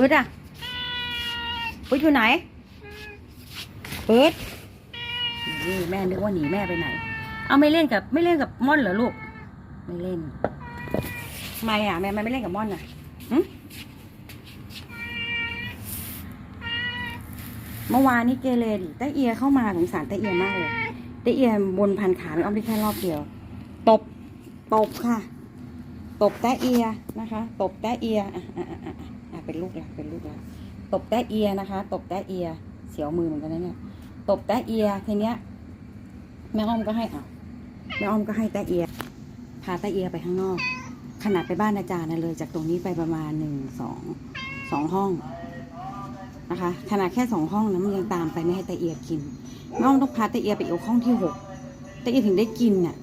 ปืดอะปืดอยู่ไหนปืดนี่แม่นึกว่าหนีแม่ไปไหน เอาไม่เล่นกับไม่เล่นกับม่อนเหรอลูก ไม่เล่นทำไมอะแม่มันไม่เล่นกับม่อนอะเมื่อวานนี้เกเรดิแต่เอียเข้ามาสงสารแต่เอียมากเลยแต่เอียบนพันขาไม่อ้อมได้แค่รอบเดียว ตบ ตบค่ะ ตบแต่เอียนะคะ ตบแต่เอียอะอะอะอะอะ เป็นลูกละเป็นลูกละตบแต่เอียนะคะ ตบแต่เอีย เสียวมือเหมือนกันนะเนี่ยตบแต่เอียทีเนี้ยแม่อ้อมก็ให้อะแม่อ้อมก็ให้แต่เอียพาแต่เอียไปข้างนอก ขนาดไปบ้านอาจารย์นะเลย จากตรงนี้ไปประมาณหนึ่งสองสองห้องนะคะขนาดแค่สองห้องนะมันยังตามไปไม่ให้แต่เอียกินแม่อ้อมต้องพาแต่เอียไปอีกห้องที่หกแต่เอียถึงได้กินน่ะ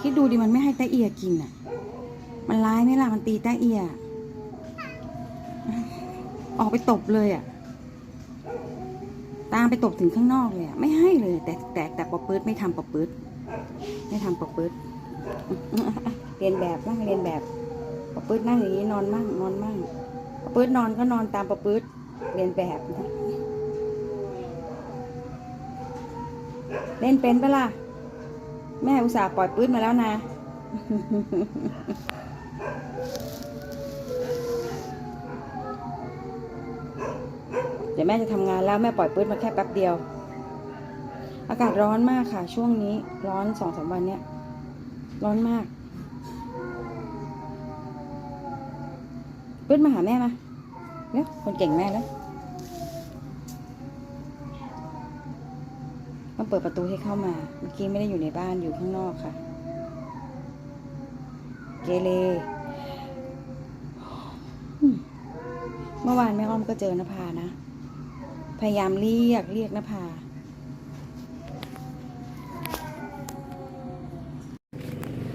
คิดดูดิมันไม่ให้แต่เอียกินน่ะ มันร้ายไหมล่ะมันตีแต่เอีย ออกไปตบเลยอะ ตามไปตบถึงข้างนอกเลยอะ ไม่ให้เลย แต่แต่แต่ปอปื๊ดไม่ทำปอปื๊ดไม่ทำปอปื๊ดเรียนแบบนั่งเรียนแบบปอปื๊ดนั่งอย่างนี้นอนมั่งนอนมั่งปอปื๊ดนอนก็นอนตามปอปื๊ดเรียนแบบนะเล่นเป็นปะล่ะแม่อุตส่าห์ปล่อยปื๊ดมาแล้วนะ เดี๋ยวแม่จะทำงานแล้วแม่ปล่อยปื๊ดมาแค่แป๊บเดียว อากาศร้อนมากค่ะ ช่วงนี้ร้อนสองสามวันเนี้ยร้อนมากปื๊ดมาหาแม่มาเร็วคนเก่งแม่แล้วต้องเปิดประตูให้เข้ามา เมื่อกี้ไม่ได้อยู่ในบ้านอยู่ข้างนอกค่ะ เกเรเมื่อวานแม่อ้อมก็เจอนภานะ พยายามเรียกเรียกนภา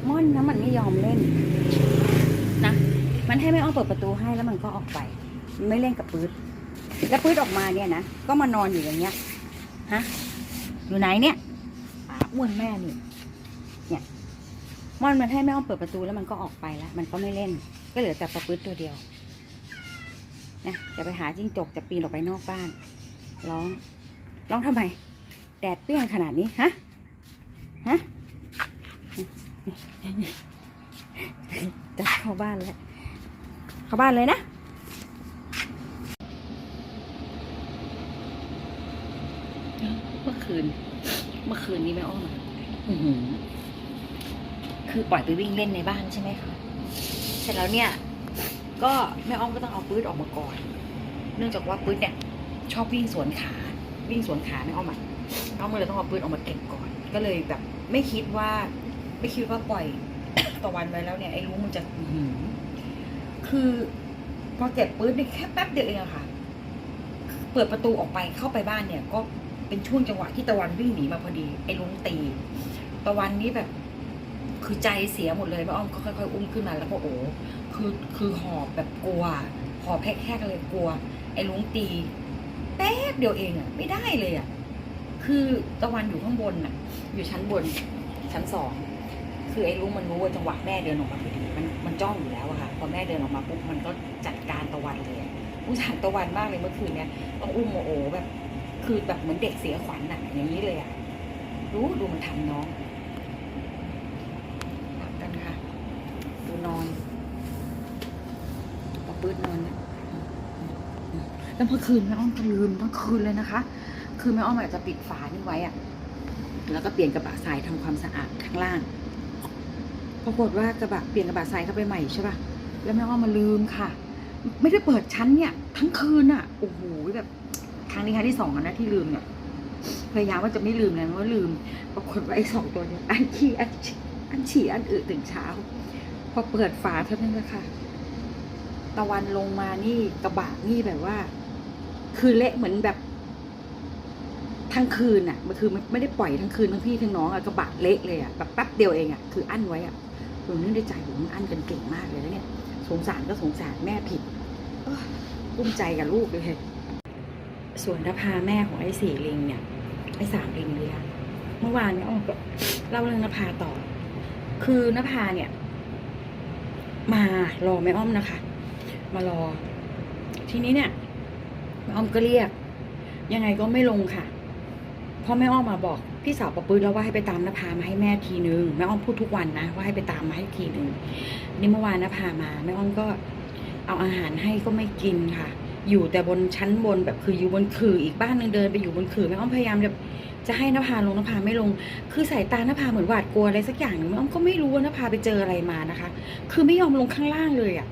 ม่อนนะมันไม่ยอมเล่น นะ มันให้แม่อ้อมเปิดประตูให้แล้วมันก็ออกไปไม่เล่นกับปื๊ดแล้วปื๊ดออกมาเนี่ยนะก็มานอนอยู่อย่างเงี้ยฮะอยู่ไหนเนี่ยป่าอ้วนแม่นี่เนี่ยม่อนมันให้แม่อ้อมเปิดประตูแล้วมันก็ออกไปแล้วมันก็ไม่เล่น ก็เหลือแต่ปื๊ดตัวเดียวนะจะไปหาจิ้งจกจะปีนออกไปนอกบ้าน ร้อง ร้องทำไม แดดเปรี้ยงขนาดนี้ ฮะ ฮะ จะเข้าบ้านแล้ว เข้าบ้านเลยนะเมื่อคืน เมื่อคืนนี้แม่อ้อมคือปล่อยไปวิ่งเล่นในบ้านใช่ไหมคะ เสร็จแล้วเนี่ย ก็แม่อ้อมก็ต้องเอาปื๊ดออกมาก่อน เนื่องจากว่าปื๊ดเนี่ย ชอบวิ่งสวนขา วิ่งสวนขาแม่อ้อมอะแม่อ้อมก็เลยต้องเอาปื๊ดออกมาเก็บก่อน ก็เลยแบบไม่คิดว่า ไม่คิดว่าปล่อยตะวันไว้แล้วเนี่ยไอ้รู้มันจะหือคือพอเก็บปื๊ดเนี่แค่แป๊บเดียวเองอะค่ะ เปิดประตูออกไปเข้าไปบ้านเนี่ย ก็เป็นช่วงจังหวะที่ตะวันวิ่งหนีมาพอดี ไอ้ลุงตี ตะวันนี้แบบ คือใจเสียหมดเลยแม่อ้อมก็ค่อยๆอุ้มขึ้นมาแล้วก็โอ้คือคือหอบแบบกลัวหอบแหกๆเลยกลัว ไอ้ลุงตี แป๊บเดียวเองอะไม่ได้เลยอะคือตะวันอยู่ข้างบนอะอยู่ชั้นบน ชั้นสองคือไอ้ลุงมันรู้ว่าจังหวะแม่เดินออกมาพอดีมันมันจ้องอยู่แล้วอะค่ะพอแม่เดินออกมาปุ๊บมันก็จัดการตะวันเลยอะผู้ชายตะวันมากเลยเมื่อคืนเนี้ยต้องอุ้มโอโอแบบ คือแบบเหมือนเด็กเสียขวัญอะอย่างนี้เลยอะรู้ดูมันทำน้องหลับกันค่ะดูนอนปอปื้ดนอนนะ แล้วเมื่อคืนแม่อ้อมก็ลืมทั้งคืนเลยนะคะ คือแม่อ้อมอาจจะปิดฝานี่ไว้อะแล้วก็เปลี่ยนกระบะทรายทำความสะอาดข้างล่าง ปรากฏว่ากระบะเปลี่ยนกระบะทรายเข้าไปใหม่ใช่ป่ะ แล้วแม่อ้อมมาลืมค่ะ ไม่ได้เปิดชั้นเนี่ย ทั้งคืนอะโอ้โหแบบครั้งนี้ครั้งที่สองแล้วนะที่ลืมเนี่ย พยายามว่าจะไม่ลืมนะว่าลืม ปรากฏว่าไอ้สองตัวเนี่ยอันขี้อันฉี่อันฉี่อันอึถึงเช้า พอเปิดฝาเท่านั้นแหละค่ะ ตะวันลงมานี่กระบะนี่แบบว่า คือเละเหมือนแบบ ทั้งคืนอะ มันคือไม่ได้ปล่อยทั้งคืนทั้งพี่ทั้งน้องอะกระบะเละเลยอะแบบแป๊บเดียวเองอะคืออั้นไว้อะผมนึกในใจผมอั้นกันเก่งมากเลยแล้วเนี่ยสงสารก็สงสารแม่ผิดเอ้อกุ้มใจกับลูกเลยส่วนนภาแม่ของไอ้สี่ลิงเนี่ยไอ้สามลิงเลี้ยงเมื่อวานเนี่ยอ้อกเล่าเรื่องนภาต่อ คือนภาเนี่ย มารอแม่อ้อมนะคะ มารอ ทีนี้เนี่ย อ้อมก็เรียก ยังไงก็ไม่ลงค่ะเพราะแม่อ้อมมาบอกพี่สาวปะปื้ดแล้วว่าให้ไปตามนภามาให้แม่ทีนึงแม่อ้อมพูดทุกวันนะว่าให้ไปตามมาให้ทีนึงนี่เมื่อวานนภามาแม่อ้อมก็เอาอาหารให้ก็ไม่กินค่ะ อยู่แต่บนชั้นบนแบบคืออยู่บนขื่ออีกบ้านนึงเดินไปอยู่บนขื่อแม่อ้อมพยายามจะจะให้นภาลงนภาไม่ลง คือสายตานภาเหมือนหวาดกลัวอะไรสักอย่างหนึ่งแม่อ้อมก็ไม่รู้ว่านภาไปเจออะไรมานะคะ คือไม่ยอมลงข้างล่างเลยอะ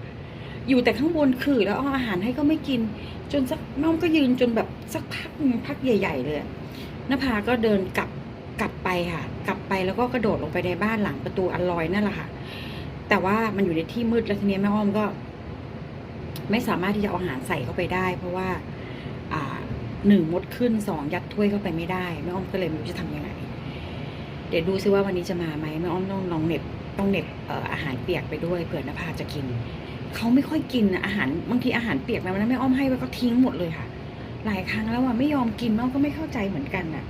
อยู่แต่ข้างบนขื่อแล้วเอาอาหารให้ก็ไม่กิน จนสักน้องก็ยืนจนแบบสักพักพักใหญ่ ๆ เลยนภาก็เดินกลับกลับไปค่ะ กลับไปแล้วก็กระโดดลงไปในบ้านหลังประตูอันลอยนั่นแหละค่ะ แต่ว่ามันอยู่ในที่มืดแล้วทีนี้แม่อ้อมก็ ไม่สามารถที่จะเอาอาหารใส่เข้าไปได้ เพราะว่าอ่าหนึ่งมดขึ้นสองยัดถ้วยเข้าไปไม่ได้แม่อ้อมก็เลยไม่รู้จะทำยังไงเดี๋ยวดูซิว่าวันนี้จะมาไหมแม่อ้อมต้องลองเน็บต้องเน็บอาหารเปียกไปด้วยเผื่อนภาจะกิน เขาไม่ค่อยกินอาหารบางทีอาหารเปียกนะวันนั้นแม่อ้อมให้ไว้ก็ทิ้งหมดเลยค่ะ หลายครั้งแล้วอะไม่ยอมกินแม่อ้อมก็ไม่เข้าใจเหมือนกันอะ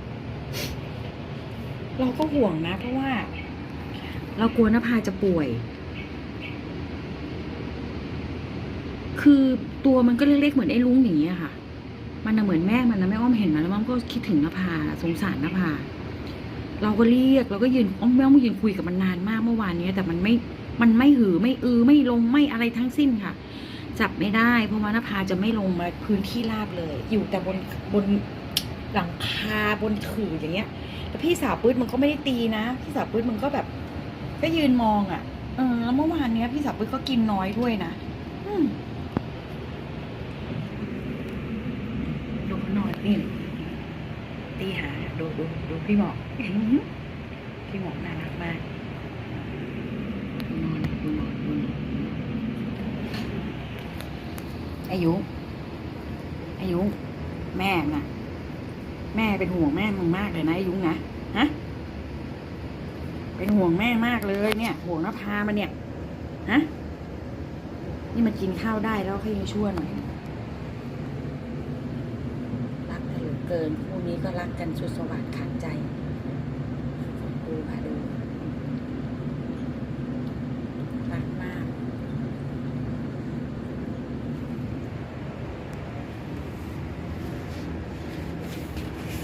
เราก็ห่วงนะ เพราะว่า เรากลัวนภาจะป่วย คือตัวมันก็เล็กๆเหมือนไอ้ลุงอย่างเงี้ยค่ะ มันน่ะเหมือนแม่มันนะแม่อ้อมเห็นมันแล้วแม่อ้อมก็คิดถึงนภาสงสารนภาเราก็เรียกเราก็ยืนอ้อมแม่อ้อมยืนคุยกับมันนานมากเมื่อวานนี้แต่มันไม่ มันไม่หือไม่อือไม่ลงไม่อะไรทั้งสิ้นค่ะ จับไม่ได้เพราะว่านภาจะไม่ลงมาพื้นที่ราบเลย อยู่แต่บนบนหลังคาบนขื่ออย่างเงี้ยแต่พี่สาวปื๊ดมันก็ไม่ได้ตีนะ พี่สาวปื๊ดมันก็แบบ ก็ยืนมองอะเออแล้วเมื่อวานเนี้ย พี่สาวปื๊ดก็กินน้อยด้วยนะอืมดูเขานอนนี่ตีหาดูดูดูพี่หมอกอื้อหือพี่หมอกน่ารักมาก อายุอายุ แม่นะแม่เป็นห่วงแม่มึงมากเลยนะอายุนะฮะเป็นห่วงแม่มากเลยเนี่ยห่วงนภามันเนี่ยฮะนี่มันกินข้าวได้แล้วเขายังชั่วหน่อยรักกันเหลือเกินคู่นี้ก็รักกันสุดสวัสดิ์ขาดใจ ดูค่ะดู รักมาก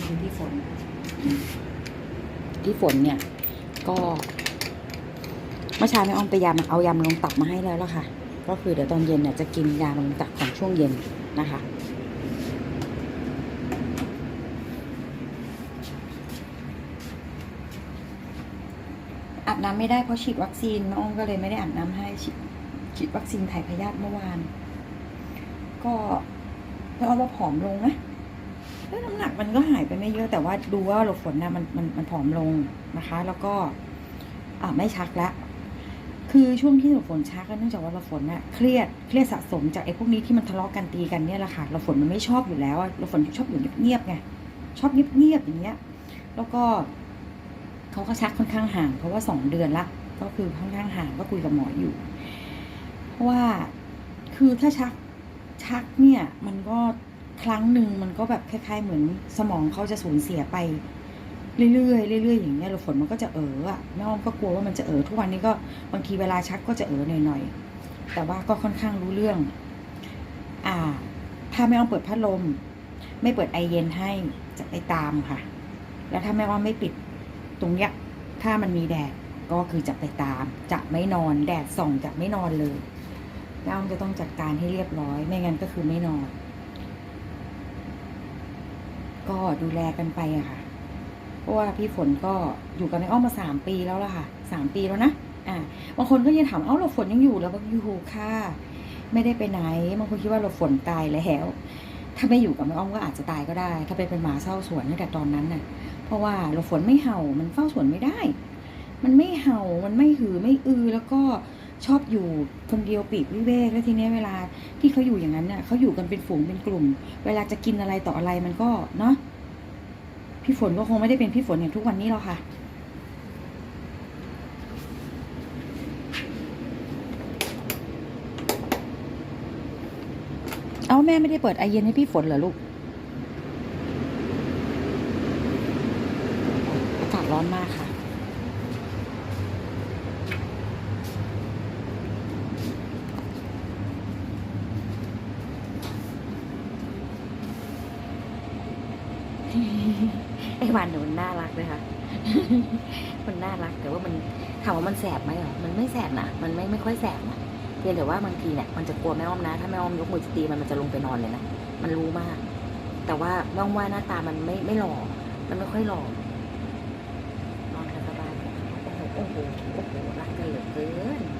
ดูที่ฝ นที่ฝนเนี่ย ก็เมื่อเช้าแม่อ้อมไปยำเอายำลงตักมาให้แล้วล่ะค่ะ ก็คือเดี๋ยวตอนเย็นเนี่ยจะกินยำลงตักของช่วงเย็นนะคะอาบน้ำไม่ได้เพราะฉีดวัคซีนแม่อ้อมก็เลยไม่ได้อาบน้ำให้ฉีดฉีดวัคซีนถ่ายพยาธิเมื่อวาน ก็แม่อ้อมว่าผอมลงนะ น้ำหนักมันก็หายไปไม่เยอะแต่ว่าดูว่าหลบฝนนะมันมันมันผอมลงนะคะ แล้วก็อ่าไม่ชักละคือช่วงที่หลบฝนชักก็เนื่องจากว่าหลบฝนน่ะเครียดเครียดสะสมจากไอ้พวกนี้ที่มันทะเลาะกันตีกันเนี่ยแหละค่ะหลบฝนมันไม่ชอบอยู่แล้วหลบฝนชอบอยู่เงียบๆไงชอบเงียบๆอย่างเงี้ย แล้วก็เขาก็ชักค่อนข้างห่าง เพราะว่าสองเดือนละก็คือค่อนข้างห่างก็คุยกับหมออยู่เพราะว่าคือถ้าชักชักเนี่ยมันก็ ครั้งหนึ่งมันก็แบบคล้ายๆ เหมือนสมองเขาจะสูญเสียไป เรื่อยๆเรื่อยๆอย่างเงี้ยแล้วฝนมันก็จะเอออะแม่อ้อมก็กลัวว่ามันจะเออทุกวันนี้ก็บางทีเวลาชักก็จะเออหน่อยๆแต่ว่าก็ค่อนข้างรู้เรื่อง อ่า ถ้าแม่อ้อมเปิดพัดลม ไม่เปิดไอเย็นให้จะไปตามค่ะ แล้วถ้าแม่อ้อมไม่ปิดตรงเนี้ย ถ้ามันมีแดดก็คือจะไปตาม จะไม่นอนแดดส่องจะไม่นอนเลยแม่อ้อมจะต้องจัดการให้เรียบร้อย ไม่งั้นก็คือไม่นอน ก็ดูแลกันไปอะค่ะ เพราะว่าพี่ฝนก็อยู่กับแม่อ้อมมาสามปีแล้วล่ะค่ะสามปีแล้วนะอ่าบางคนก็ยังถามเอ้าเราฝนยังอยู่แล้วบอกอยู่ค่ะ ไม่ได้ไปไหนบางคนคิดว่าเราฝนตายแล้วถ้าไม่อยู่กับแม่อ้อมก็อาจจะตายก็ได้ ถ้าไปเป็นหมาเศร้าสวนตั้งแต่ตอนนั้นน่ะ เพราะว่าเราฝนไม่เห่ามันเฝ้าสวนไม่ได้ มันไม่เห่ามันไม่หือไม่อือแล้วก็ ชอบอยู่คนเดียวปีกวิเวกแล้วทีนี้เวลาที่เขาอยู่อย่างนั้นน่ะเขาอยู่กันเป็นฝูงเป็นกลุ่ม เวลาจะกินอะไรต่ออะไรมันก็เนาะพี่ฝนก็คงไม่ได้เป็นพี่ฝนอย่างทุกวันนี้หรอกค่ะเอาแม่ไม่ได้เปิดไอเย็นให้พี่ฝนเหรอลูก อากาศร้อนมากค่ะ วันเนี่ยมันน่ารักเลยค่ะ มันน่ารักแต่ว่ามันถามว่ามันแสบไหมหรอมันไม่แสบนะมันไม่ไม่ค่อยแสบนะเพียงแต่ว่าบางทีเนี่ยมันจะกลัวแม่อ้อมนะ ถ้าแม่อ้อมยกมือจะตีมันมันจะลงไปนอนเลยนะมันรู้มาก แต่ว่าแม่อ้อมว่าหน้าตามันไม่ไม่หล่อมันไม่ค่อยหล่อนอนกันสบายโอ้โหโอ้โหโอ้โหรักกันเหลือเกิน